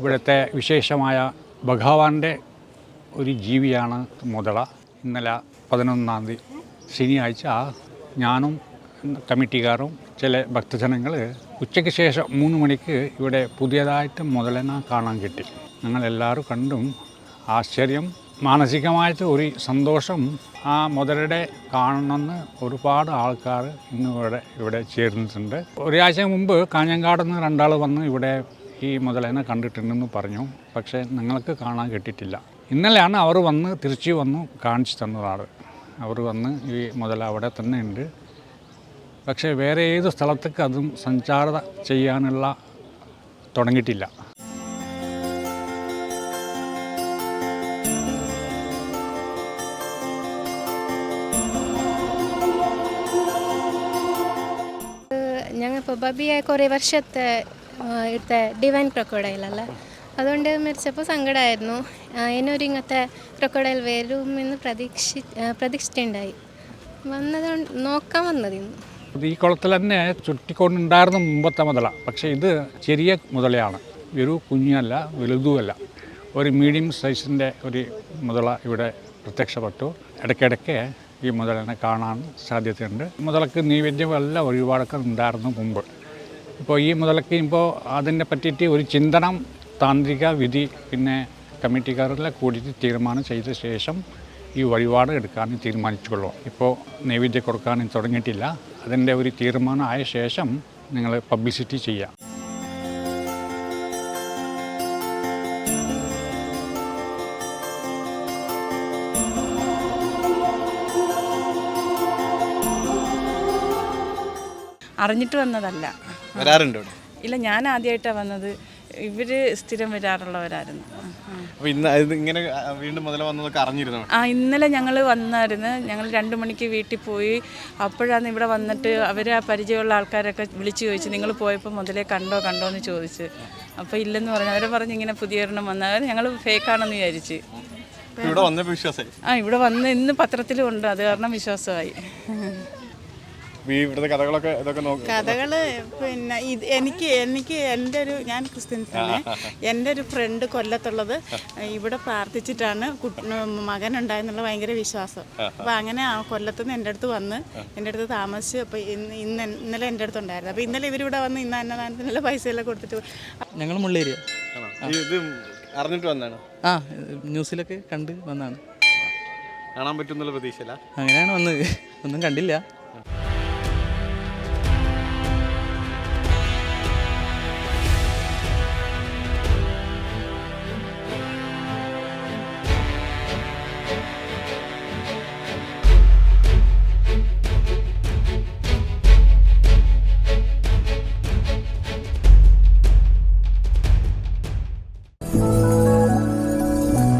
ഇവിടുത്തെ വിശേഷമായ ഭഗവാന്റെ ഒരു ജീവിയാണ് മുതല ഇന്നലെ പതിനൊന്നാം തീയതി ശനിയാഴ്ച ഞാനും കമ്മിറ്റിക്കാരും ചില ഭക്തജനങ്ങൾ ഉച്ചയ്ക്ക് ശേഷം മൂന്ന് മണിക്ക് ഇവിടെ പുതിയതായിട്ട് മുതലെന്നാ കാണാൻ കിട്ടി. ഞങ്ങളെല്ലാവരും കണ്ടും ആശ്ചര്യം മാനസികമായിട്ട് ഒരു സന്തോഷം ആ മുതലയുടെ കാണണമെന്ന് ഒരുപാട് ആൾക്കാർ ഇന്ന് ഇവിടെ ഇവിടെ ചേർന്നിട്ടുണ്ട് ഒരാഴ്ച മുമ്പ് കാഞ്ഞങ്ങാട് നിന്ന് രണ്ടാൾ വന്ന് ഇവിടെ ഈ മുതലേനെ കണ്ടിട്ടുണ്ടെന്ന് പറഞ്ഞു. പക്ഷേ ഞങ്ങൾക്ക് കാണാൻ കിട്ടിയിട്ടില്ല. ഇന്നലെയാണ് അവർ വന്ന് തിരിച്ചു വന്നു കാണിച്ചു തന്നതാണ് അവർ വന്ന് ഈ മുതല അവിടെ തന്നെ ഉണ്ട്. പക്ഷേ വേറെ ഏത് സ്ഥലത്തേക്ക് അതും സഞ്ചാര ചെയ്യാനുള്ള തുടങ്ങിയിട്ടില്ല. ഞങ്ങളിപ്പോൾ ബബിയെ കുറേ വർഷത്തെ ഇവിടുത്തെ ഡിവൈൻ ക്രൊക്കോഡൈലല്ലേ അതുകൊണ്ട് മരിച്ചപ്പോൾ സങ്കടമായിരുന്നു. എന്നൊരു ഇങ്ങനത്തെ ക്രൊക്കോഡൈൽ വരുമെന്ന് പ്രതീക്ഷി പ്രതീക്ഷിച്ചിട്ടുണ്ടായി. വന്നത് നോക്കാൻ വന്നതിന്ന് ഇത് ഈ കുളത്തിൽ തന്നെ ചുറ്റിക്കൊണ്ടുണ്ടായിരുന്ന മുമ്പത്തെ മുതല. പക്ഷേ ഇത് ചെറിയ മുതലയാണ്. ഒരു കുഞ്ഞല്ല വലുതുമല്ല. ഒരു മീഡിയം സൈസിന്റെ ഒരു മുതല ഇവിടെ പ്രത്യക്ഷപ്പെട്ടു. ഇടയ്ക്കിടയ്ക്ക് ഈ മുതലിനെ കാണാൻ സാധ്യതയുണ്ട്. മുതലക്ക് നൈവേദ്യമെല്ലാം ഒരുപാടൊക്കെ ഉണ്ടായിരുന്നു മുമ്പ്. ഇപ്പോൾ ഈ മുതലക്ക് ഇപ്പോൾ അതിനെ പറ്റിയിട്ട് ഒരു ചിന്തനം താന്ത്രിക വിധി പിന്നെ കമ്മിറ്റിക്കാരെല്ലാം കൂടിയിട്ട് തീരുമാനം ചെയ്ത ശേഷം ഈ വഴിപാട് എടുക്കാനും തീരുമാനിച്ചുകൊള്ളൂ ഇപ്പോൾ നൈവേദ്യം കൊടുക്കാനും തുടങ്ങിയിട്ടില്ല. അതിന്റെ ഒരു തീരുമാനം ആയ ശേഷം നിങ്ങൾ പബ്ലിസിറ്റി ചെയ്യാം അറിഞ്ഞിട്ട് വന്നതല്ല. വരാറുണ്ട് ഇവിടെ? ഇല്ല ഞാൻ ആദ്യമായിട്ടാണ് വന്നത്. ഇവർ സ്ഥിരം വരാറുള്ളവരായിരുന്നു. ആ. അപ്പൊ ഇന്ന് ഇത് ഇങ്ങനെ വീണ്ടും വന്നതൊക്കെ അറിഞ്ഞിരുന്നു? ആ ഇന്നലെ ഞങ്ങൾ വന്നായിരുന്നു. ഞങ്ങൾ രണ്ട് മണിക്ക് വീട്ടിൽ പോയി. അപ്പോഴാണ് ഇവിടെ വന്നിട്ട് അവരെ ആ പരിചയമുള്ള ആൾക്കാരൊക്കെ വിളിച്ചു ചോദിച്ചു നിങ്ങൾ പോയപ്പോൾ മുതലേ കണ്ടോ കണ്ടോ? എന്ന് ചോദിച്ച്. അപ്പോൾ ഇല്ലെന്ന് പറഞ്ഞു. അവരെ പറഞ്ഞ് ഇങ്ങനെ പുതിയ ഒരെണ്ണം വന്നാൽ ഞങ്ങൾ ഫേക്കാണെന്ന് വിചാരിച്ച്. ഇവിടെ വന്നപ്പോ വിശ്വാസമായി? ആ ഇവിടെ വന്ന് ഇന്ന് പത്രത്തിലും ഉണ്ട്. അത് കാരണം വിശ്വാസമായി. ഇവിടുത്തെ കഥകളൊക്കെ ഇതൊക്കെ നോക്കി. കഥകൾ പിന്നെ ഇത് എനിക്ക് എനിക്ക് എന്റെ ഒരു ഞാൻ ക്രിസ്ത്യൻസ് ആണ് എന്റെ ഒരു ഫ്രണ്ട് കൊല്ലത്തുള്ളത് ഇവിടെ പ്രാർത്ഥിച്ചിട്ടാണ് മകൻ ഉണ്ടായെന്നുള്ള ഭയങ്കര വിശ്വാസം. അപ്പോൾ അങ്ങനെ ആ കൊല്ലത്ത് നിന്ന് എന്റെ അടുത്ത് വന്ന് എന്റെ അടുത്ത് താമസിച്ച് അപ്പോൾ ഇന്ന് ഇന്ന് ഇന്നലെ എന്റെ അടുത്ത് ഉണ്ടായിരുന്നു. അപ്പോൾ ഇന്നലെ ഇവരിവിടെ വന്ന് ഇന്ന് അന്നദാനത്തിനുള്ള പൈസയെല്ലാം കൊടുത്തിട്ട് പോയി. ഞങ്ങൾ മുള്ളേരിയ? ഇത് അറിഞ്ഞിട്ട് വന്നാണ് ആ ന്യൂസിലൊക്കെ കണ്ട് വന്നാണ് കാണാൻ പറ്റുന്നുള്ള പ്രതീക്ഷയില്ല അങ്ങനെയാണ് വന്നത്. ഒന്നും കണ്ടില്ല.